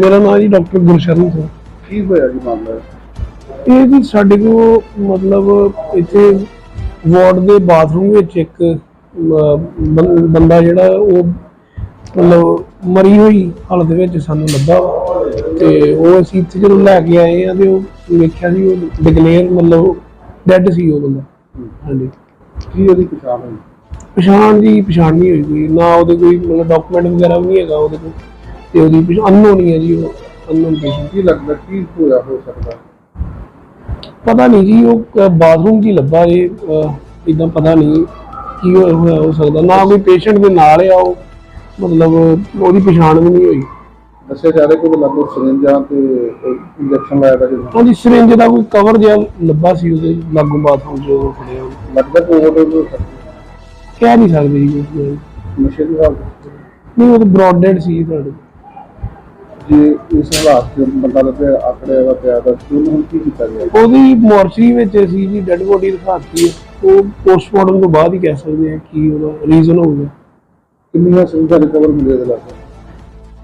ਮੇਰਾ ਨਾਮ ਜੀ ਡਾਕਟਰ ਗੁਰਸ਼ਰਨ ਸਿੰਘ। ਕੀ ਹੋਇਆ ਜੀ ਮਾਮਲਾ? ਇਹ ਜੀ ਸਾਡੇ ਕੋ ਮਤਲਬ ਇੱਥੇ ਵਾਰਡ ਦੇ ਬਾਥਰੂਮ ਵਿੱਚ ਇੱਕ ਬੰ- ਬੰਦਾ ਜਿਹੜਾ ਉਹ ਮਤਲਬ ਮਰੀ ਹੋਈ ਹਾਲਤ ਵਿੱਚ ਸਾਨੂੰ ਲੱਭਾ ਤੇ ਉਹ ਅਸੀਂ ਇੱਥੇ ਜਦੋਂ ਲੈ ਕੇ ਆਏ ਆ ਤੇ ਉਹ ਵੇਖਿਆ ਸੀ ਉਹ ਡਿਕਲੇਅਰ ਮਤਲਬ ਡੈੱਡ ਸੀ ਉਹ ਬੰਦਾ। ਹਾਂਜੀ। ਕੀ ਉਹਦੀ ਪਛਾਣ ਹੋਈ? ਪਛਾਣ ਦੀ ਪਛਾਣ ਨਹੀਂ ਹੋਈ ਕੋਈ। ਨਾ ਉਹਦੇ ਕੋਈ ਮਤਲਬ ਡਾਕੂਮੈਂਟ ਵਗੈਰਾ ਵੀ ਨਹੀਂ ਹੈਗਾ ਉਹਦੇ ਕੋਲ। ਤੇ ਉਹਦੀ ਪਛਾਣ ਅਨਨੋਨ ਹੀ ਹੈ ਜੀ ਉਹ ਅਨਨੋਨ ਪੇਸ਼ੈਂਟ ਕੀ ਲੱਗਦਾ ਕੀ ਹੋਇਆ ਹੋ ਸਕਦਾ? ਪਤਾ ਨਹੀਂ ਜੀ ਉਹ ਬਾਥਰੂਮ ਹੀ ਲੱਭਾ ਜੇ ਇਦਾਂ ਪਤਾ ਨਹੀਂ ਕੀ ਹੋਇਆ ਹੋ ਸਕਦਾ। ਨਾ ਕੋਈ ਪੇਸ਼ੈਂਟ ਦੇ ਨਾਲ ਆ ਉਹ ਮਤਲਬ ਉਹਦੀ ਪਛਾਣ ਵੀ ਨਹੀਂ ਹੋਈ। ਦੱਸਿਆ ਜਾ ਰਿਹਾ ਕਿ ਉਹ ਲੱਗੋ ਸਿਰਿੰਜਾਂ ਤੇ ਇੰਜੈਕਸ਼ਨ ਲਾਇਆ ਦਾ ਜਿਹੜਾ ਉਹਦੀ ਸਿਰਿੰਜ ਦਾ ਕੋਈ ਕਵਰ ਜਿਹਾ ਲੱਭਾ ਸੀ ਉਹਦੇ ਲਾਗੂ ਬਾਥਰੂਮ ਉਹ ਖੜਿਆ ਹੋਇਆ। ਲੱਗਦਾ ਕਿ ਓਵਰਡੋਜ਼ ਹੋ ਸਕਦੀ ਕਹਿ ਨਹੀਂ ਸਕਦੇ ਜੀ। ਨਸ਼ੇ ਦੀ ਹਾਲਤ? ਨਹੀਂ ਉਹ ਬ੍ਰੌਡਡ ਸੀ ਸਾਡੇ ਜੇ ਇਸ ਹਾਲਾਤ ਚ ਬੰਦਾ ਲੱਭਿਆ ਆਕੜੇ ਦਾ ਪਿਆ ਦਾ ਉਹਨੂੰ ਹੁਣ ਕੀ ਕੀਤਾ ਗਿਆ? ਉਹਦੀ ਮੋਰਚਰੀ ਵਿੱਚ ਅਸੀਂ ਜੀ ਡੈੱਡ ਬੋਡੀ ਦਿਖਾਤੀ ਹੈ। ਉਹ ਪੋਸਟਮਾਰਟਮ ਤੋਂ ਬਾਅਦ ਹੀ ਕਹਿ ਸਕਦੇ ਆ ਕੀ ਉਹਦਾ ਰੀਜ਼ਨ ਹੋਊਗਾ ਕਿੰਨੀਆਂ ਸਿਰਿੰਜਾਂ ਰਿਕਵਰ ਮਿਲੇ ਦੇ ਲੱਗੇ?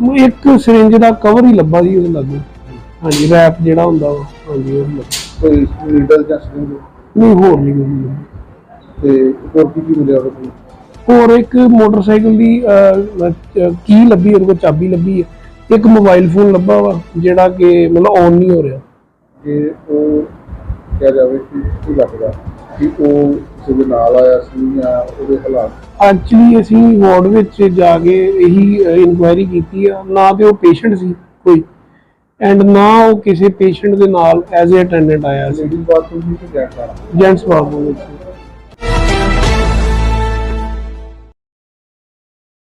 ਉਹ ਇੱਕ ਸਿਰਿੰਜ ਦਾ ਕਵਰ ਹੀ ਲੱਭਾ ਜੀ ਉਹਦੇ ਲਾਗੂ। ਹਾਂਜੀ ਰੈਪ ਜਿਹੜਾ ਹੁੰਦਾ ਵਾ ਹਾਂਜੀ ਉਹ ਲੱਭਾ। ਕੋਈ ਨੀਡਲ ਜਾਂ ਸਿਰਿੰਜ ਨਹੀਂ ਹੋਰ ਨਹੀਂ ਕੋਈ ਲੱਭਾ। ਤੇ ਹੋਰ ਕੀ ਕੀ ਮਿਲਿਆ ਉਹਨੂੰ ਹੋਰ ਇੱਕ ਮੋਟਰਸਾਈਕਲ ਦੀ ਕੀ ਲੱਭੀ ਉਹਦੇ ਕੋਲ ਚਾਬੀ ਲੱਭੀ ਹੈ। ਇੱਕ ਮੋਬਾਈਲ ਫੋਨ ਲੱਭਾ ਵਾ ਜਿਹੜਾ ਕਿ ਮਤਲਬ ਔਨ ਨਹੀਂ ਹੋ ਰਿਹਾ। ਕਿ ਉਹ ਕਿਹਾ ਜਾਵੇ ਕਿ ਕੀ ਲੱਗਦਾ ਕਿ ਉਹ ਕਿਸੇ ਦੇ ਨਾਲ ਆਇਆ ਸੀ ਜਾਂ ਉਹਦੇ ਹਾਲਾਤ। ਐਕਚੁਅਲੀ ਅਸੀਂ ਵਾਰਡ ਵਿੱਚ ਜਾ ਕੇ ਇਹੀ ਇਨਕੁਆਇਰੀ ਕੀਤੀ ਆ। ਨਾ ਤੇ ਉਹ ਪੇਸ਼ੈਂਟ ਸੀ ਕੋਈ ਐਂਡ ਨਾ ਉਹ ਕਿਸੇ ਪੇਸ਼ੈਂਟ ਦੇ ਨਾਲ ਐਜ਼ ਅ ਅਟੈਂਡੈਂਟ ਆਇਆ ਸੀ। ਲੇਡੀਜ਼ ਬਾਥਰੂਮ ਤੇ ਜੈਂਟਸ ਵਾਲਾ ਜੈਂਟਸ ਬਾਥਰੂਮ ਵਿੱਚ।